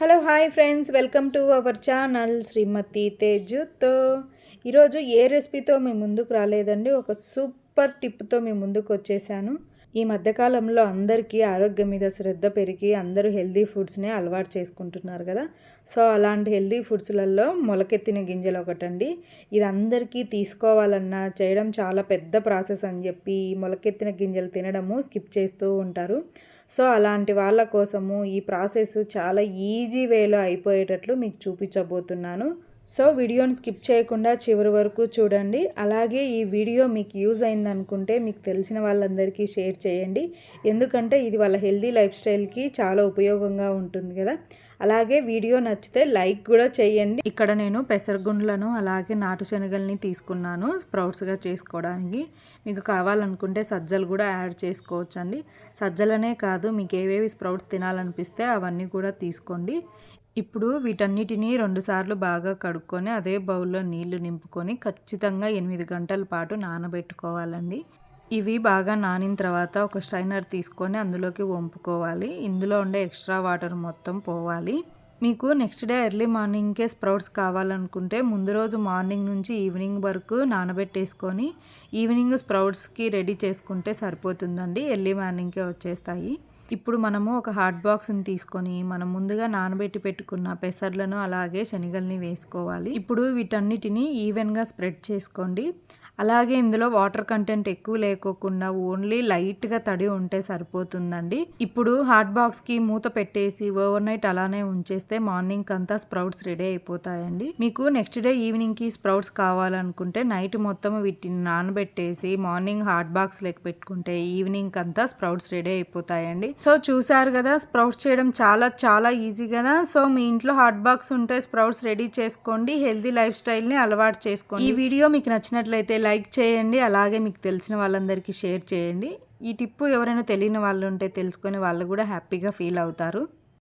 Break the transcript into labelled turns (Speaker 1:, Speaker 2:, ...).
Speaker 1: Hello hi friends welcome to our channel Srimathi తేజుతో ఈరోజు ఏ రెసిపీతో మేము ముందుకు రాలేదండి? ఒక సూపర్ టిప్తో మేము ముందుకు వచ్చేసాను. ఈ మధ్యకాలంలో అందరికీ ఆరోగ్యం మీద శ్రద్ధ పెరిగి అందరూ హెల్దీ ఫుడ్స్నే అలవాటు చేసుకుంటున్నారు కదా. సో అలాంటి హెల్దీ ఫుడ్స్లలో మొలకెత్తిన గింజలు ఒకటండి. ఇది అందరికీ తీసుకోవాలన్నా చేయడం చాలా పెద్ద ప్రాసెస్ అని చెప్పి మొలకెత్తిన గింజలు తినడము స్కిప్ చేస్తూ ఉంటారు. సో అలాంటి వాళ్ళ కోసము ఈ ప్రాసెస్ చాలా ఈజీ వేలో అయిపోయేటట్లు మీకు చూపించబోతున్నాను. సో వీడియోని స్కిప్ చేయకుండా చివరి వరకు చూడండి. అలాగే ఈ వీడియో మీకు యూజ్ అయిందనుకుంటే మీకు తెలిసిన వాళ్ళందరికీ షేర్ చేయండి. ఎందుకంటే ఇది వాళ్ళ హెల్దీ లైఫ్ స్టైల్కి చాలా ఉపయోగంగా ఉంటుంది కదా. అలాగే వీడియో నచ్చితే లైక్ కూడా చేయండి. ఇక్కడ నేను పెసరగుండ్లను అలాగే నాటు శనగల్ని తీసుకున్నాను స్ప్రౌట్స్గా చేసుకోవడానికి. మీకు కావాలనుకుంటే సజ్జలు కూడా యాడ్ చేసుకోవచ్చండి. సజ్జలనే కాదు మీకు ఏవేవి స్ప్రౌట్స్ తినాలనిపిస్తే అవన్నీ కూడా తీసుకోండి. ఇప్పుడు వీటన్నిటిని రెండుసార్లు బాగా కడుక్కొని అదే బౌల్లో నీళ్ళు నింపుకొని ఖచ్చితంగా ఎనిమిది గంటల పాటు నానబెట్టుకోవాలండి. ఇవి బాగా నానిన తర్వాత ఒక స్ట్రైనర్ తీసుకొని అందులోకి వంపుకోవాలి. ఇందులో ఉండే ఎక్స్ట్రా వాటర్ మొత్తం పోవాలి. మీకు నెక్స్ట్ డే ఎర్లీ మార్నింగ్కే స్ప్రౌట్స్ కావాలనుకుంటే ముందు రోజు మార్నింగ్ నుంచి ఈవినింగ్ వరకు నానబెట్టేసుకొని ఈవినింగ్ స్ప్రౌట్స్కి రెడీ చేసుకుంటే సరిపోతుందండి. ఎర్లీ మార్నింగ్కే వచ్చేస్తాయి. ఇప్పుడు మనము ఒక హాట్ బాక్స్ని తీసుకొని మనం ముందుగా నానబెట్టి పెట్టుకున్న పెసర్లను అలాగే శనగల్ని వేసుకోవాలి. ఇప్పుడు వీటన్నిటిని ఈవెన్గా స్ప్రెడ్ చేసుకోండి. అలాగే ఇందులో వాటర్ కంటెంట్ ఎక్కువ లేకోకుండా ఓన్లీ లైట్గా తడి ఉంటే సరిపోతుందండి. ఇప్పుడు హాట్ బాక్స్కి మూత పెట్టేసి ఓవర్ నైట్ అలానే ఉంచేస్తే మార్నింగ్ అంతా స్ప్రౌట్స్ రెడీ అయిపోతాయండి. మీకు నెక్స్ట్ డే ఈవినింగ్కి స్ప్రౌట్స్ కావాలనుకుంటే నైట్ మొత్తం వీటిని నానబెట్టేసి మార్నింగ్ హాట్ బాక్స్ లెక్క పెట్టుకుంటే ఈవినింగ్ అంతా స్ప్రౌట్స్ రెడీ అయిపోతాయండి. సో చూసారు కదా స్ప్రౌట్స్ చేయడం చాలా చాలా ఈజీ కదా సో మీ ఇంట్లో హాట్ బాక్స్ ఉంటే స్ప్రౌట్స్ రెడీ చేసుకోండి హెల్దీ లైఫ్ స్టైల్ని అలవాటు చేసుకోండి. ఈ వీడియో మీకు నచ్చినట్లయితే లైక్ చేయండి అలాగే మీకు తెలిసిన వాళ్ళందరికీ షేర్ చేయండి. ఈ టిప్పు ఎవరైనా తెలియని వాళ్ళు ఉంటే తెలుసుకొని వాళ్ళు కూడా హ్యాపీగా ఫీల్ అవుతారు.